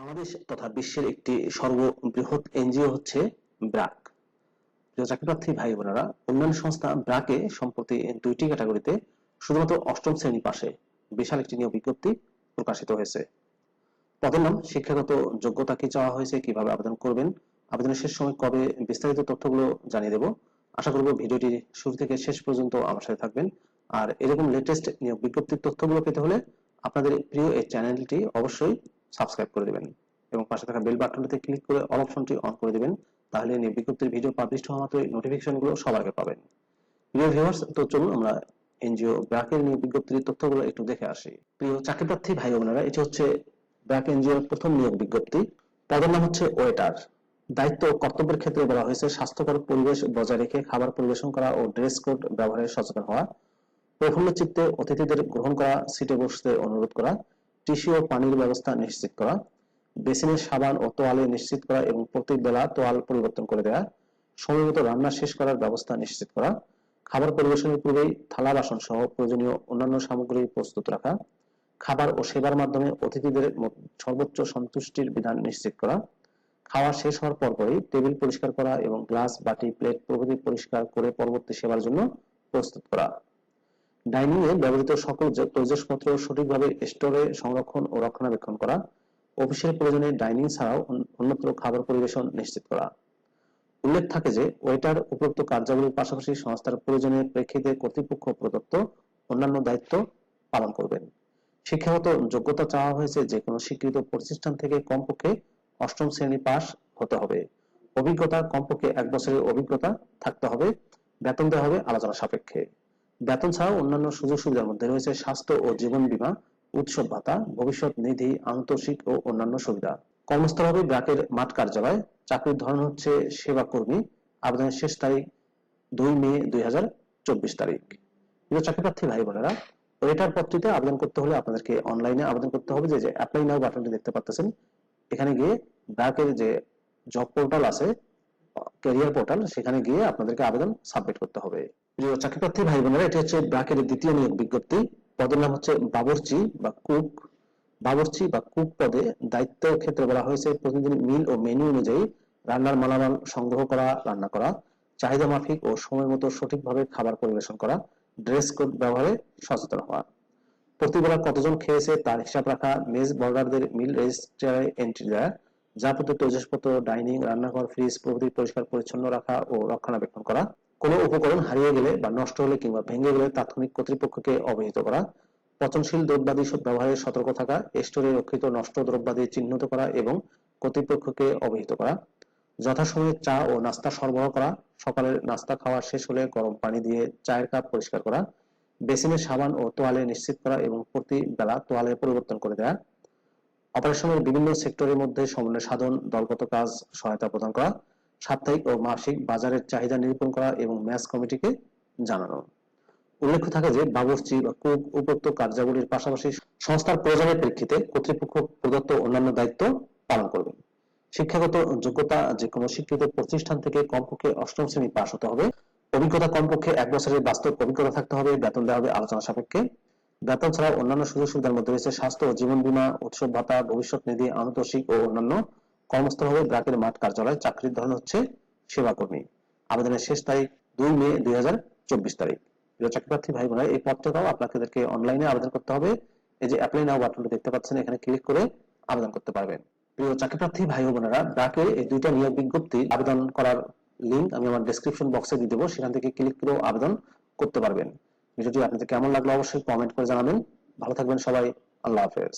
বাংলাদেশ তথা বিশ্বের একটি সর্ববৃহৎ এনজিও হচ্ছে ব্র্যাক প্রিয় চাকরিপ্রার্থী ভাই বোনেরা, উন্নয়ন সংস্থা ব্র্যাকে সম্প্রতি দুইটি ক্যাটাগরিতে শুধুমাত্র অষ্টম শ্রেণি পাশে বিশাল একটি নিয়োগ বিজ্ঞপ্তি প্রকাশিত হয়েছে। পদের নাম, শিক্ষাগত যোগ্যতা কি চাওয়া হয়েছে, কীভাবে আবেদন করবেন, আবেদনের শেষ সময় কবে বিস্তারিত তথ্যগুলো জানিয়ে দেব। আশা করব ভিডিওটি শুরু থেকে শেষ পর্যন্ত আমার সাথে থাকবেন। আর এরকম লেটেস্ট নিয়োগ বিজ্ঞপ্তির তথ্যগুলো পেতে হলে আপনাদের প্রিয় এই চ্যানেলটি অবশ্যই সাবস্ক্রাইব করে দেবেন। এবং পাশে থাকা বেল বাটনটিতে ক্লিক করে অল অপশনটি অন করে দেবেন, তাহলে বিজ্ঞপ্তির ভিডিও পাবলিশ হওয়া মাত্রই নোটিফিকেশনগুলো সবার আগে পাবেন। প্রিয় ভিউয়ার্স তো চলুন আমরা এনজিও ব্র্যাকের নিয়োগ বিজ্ঞপ্তির তথ্যগুলো একটু দেখে আসি। প্রিয় চাকরিপ্রার্থী ভাই বোনেরা, এটি হচ্ছে ব্র্যাক এনজিওর প্রথম নিয়োগ বিজ্ঞপ্তি। পদের নাম হচ্ছে ওয়েটার। দায়িত্ব কর্তব্যের ক্ষেত্রে বলা হয়েছে স্বাস্থ্যকর পরিবেশ বজায় রেখে খাবার পরিবেশন করা ও ড্রেস কোড ব্যবহারে সচেতন হওয়া। প্রফুল্ল চিত্তে অতিথিদের গ্রহণ করা, সিটে বসতে অনুরোধ করা। টিস্যু ও পানির ব্যবস্থা নিশ্চিত করা, বেসিনের সাবান ও তোয়ালে নিশ্চিত করা এবং প্রতি বেলা তোয়াল পরিবর্তন করে দেওয়া সময়মত রান্না শেষ করার ব্যবস্থা নিশ্চিত করা, খাবার পরিবেশনের পূর্বেই থালা বাসন সহ প্রয়োজনীয় অন্যান্য সামগ্রী প্রস্তুত রাখা, খাবার ও সেবার মাধ্যমে অতিথিদের সর্বোচ্চ সন্তুষ্টির বিধান নিশ্চিত করা, খাওয়া শেষ হওয়ার পরপরই টেবিল পরিষ্কার করা এবং গ্লাস, বাটি, প্লেট প্রভৃতি পরিষ্কার করে পরবর্তী সেবার জন্য প্রস্তুত করা। ডাইনিং এ ব্যবহৃত সকল প্রয়োজনপত্র সঠিকভাবে স্টোরে সংরক্ষণ ও রক্ষণাবেক্ষণ করা, অফিসের প্রয়োজনে ডাইনিং ছাড়াও অন্যত্র খাবার পরিবেশন নিশ্চিত করা। উল্লেখ থাকে যে, ওয়েটার উপরোক্ত কার্যাবলীর পাশাপাশি সংস্থার প্রয়োজনের প্রেক্ষিতে কর্তৃপক্ষ প্রদত্ত অন্যান্য দায়িত্ব পালন করবেন। শিক্ষাগত যোগ্যতা চাওয়া হয়েছে যে কোনো স্বীকৃত প্রতিষ্ঠান থেকে কমপক্ষে অষ্টম শ্রেণি পাস হতে হবে। অভিজ্ঞতা কমপক্ষে এক বছরের অভিজ্ঞতা থাকতে হবে। বেতন দেওয়া হবে আলোচনা সাপেক্ষে। বেতন ছাড়াও অন্যান্য সুযোগ সুবিধার মধ্যে রয়েছে স্বাস্থ্য ও জীবন বীমা, উৎসব ভাতা, ভবিষ্যৎ নিধি, আন্তঃশিক ও অন্যান্য সুবিধা। কর্মস্থল হবে ব্র্যাকের মাঠ কার্যালয়। চাকরির ধরন হচ্ছে সেবা কর্মী। আবেদনের শেষ তারিখ দুই মে দুই তারিখ। প্রিয় চাকরি প্রার্থী, ভাই বোনেরা ওয়েটার পদটিতে আবেদন করতে হলে আপনাদেরকে অনলাইনে আবেদন করতে হবে যে অ্যাপ্লাই নাও বাটনটি দেখতে পাচ্ছেন এখানে গিয়ে ব্র্যাকের যে জব পোর্টাল আছে ক্যারিয়ার পোর্টাল সেখানে গিয়ে আপনাদেরকে আবেদন সাবমিট করতে হবে। প্রিয় চাকরিপ্রার্থী ভাই বোনেরা, এটি হচ্ছে ব্র্যাকের দ্বিতীয় নিয়োগ বিজ্ঞপ্তি। পদের নাম হচ্ছে বাবরচি বা কুক। বাবরচি বা কুক পদে দায়িত্ব ক্ষেত্রে বলা হয়েছে প্রতিদিন মিল ও মেনু অনুযায়ী রান্নার মালামাল সংগ্রহ করা, রান্না করা, চাহিদা মাফিক ও সময় মতো সঠিকভাবে খাবার পরিবেশন করা, ড্রেস কোড ব্যবহারে সচেতন হওয়া। প্রতিবেলা কতজন খেয়েছে তার হিসাব রাখা, মেজ বর্গারদের মিল রেজিস্টারে এন্ট্রি দেওয়া যাবতীয় তৈজসপত্র, ডাইনিং, রান্নাঘর, ফ্রিজ প্রভৃতি পরিষ্কার পরিচ্ছন্ন রাখা ও রক্ষণাবেক্ষণ করা কোনো উপকরণ হারিয়ে গেলে বা নষ্ট হলে কিংবা ভেঙে গেলে তাৎক্ষণিক কর্তৃপক্ষকে অবহিত করা, পচনশীল দ্রব্যাদি ব্যবহারে সতর্ক থাকা স্টোরে রক্ষিত নষ্ট দ্রব্যাদি চিহ্নিত করা এবং কর্তৃপক্ষকে অবহিত করা, যথাসময়ে চা ও নাস্তা সরবরাহ করা, সকালের নাস্তা খাওয়া শেষ হলে গরম পানি দিয়ে চায়ের কাপ পরিষ্কার করা, বেসিনে সাবান ও তোয়ালে নিশ্চিত করা এবং প্রতি বেলা তোয়ালে পরিবর্তন করে দেওয়া অপারেশনের বিভিন্ন সেক্টরের মধ্যে সমন্বয় সাধন, দলগত কাজ, সহায়তা প্রদান করা সাপ্তাহিক ও মাসিক বাজারের চাহিদা নিরূপণ করা এবং ম্যাচ কমিটিকে জানানো। উল্লেখ্য থাকে যে বাবুর্চি বা কুক উপরোক্ত কার্যাবলীর পাশাপাশি সংস্থার প্রয়োজনের প্রেক্ষিতে কর্তৃপক্ষ প্রদত্ত অন্যান্য দায়িত্ব পালন করবে শিক্ষাগত যোগ্যতা যে কোনো স্বীকৃত প্রতিষ্ঠান থেকে কমপক্ষে অষ্টম শ্রেণি পাশ হতে হবে। অভিজ্ঞতা কমপক্ষে এক বছরের বাস্তব অভিজ্ঞতা থাকতে হবে, বেতন দেওয়া হবে আলোচনা সাপেক্ষে। বেতন ছাড়াও অন্যান্য সুযোগ সুবিধার মধ্যে রয়েছে স্বাস্থ্য ও জীবন বীমা, উৎসব ভাতা, ভবিষ্যৎ নিধি, আনুতোষিক ও অন্যান্য কর্মস্থল হবে ব্র্যাকের মাঠ কার্যালয় চাকরির ধরন হচ্ছে সেবা কর্মী আবেদনের শেষ তারিখ দুই মে দুই তারিখ। প্রিয় চাকরিপ্রার্থী ভাই বোনেরা এই পত্রটাও আপনাদেরকে অনলাইনে আবেদন করতে হবে। এই যে অ্যাপ্লাই নাও বাটনটি দেখতে পাচ্ছেন, এখানে ক্লিক করে আবেদন করতে পারবেন। প্রিয় চাকরিপ্রার্থী ভাই বোনেরা ব্র্যাকের এই দুইটা নিয়োগ বিজ্ঞপ্তি আবেদন করার লিংক আমি আমার ডেসক্রিপশন বক্সে দিয়ে দেবো। সেখান থেকে ক্লিক করেও আবেদন করতে পারবেন। ভিডিওটি আপনাদের কেমন লাগল অবশ্যই কমেন্ট করে জানাবেন। ভালো থাকবেন সবাই। আল্লাহ হাফেজ।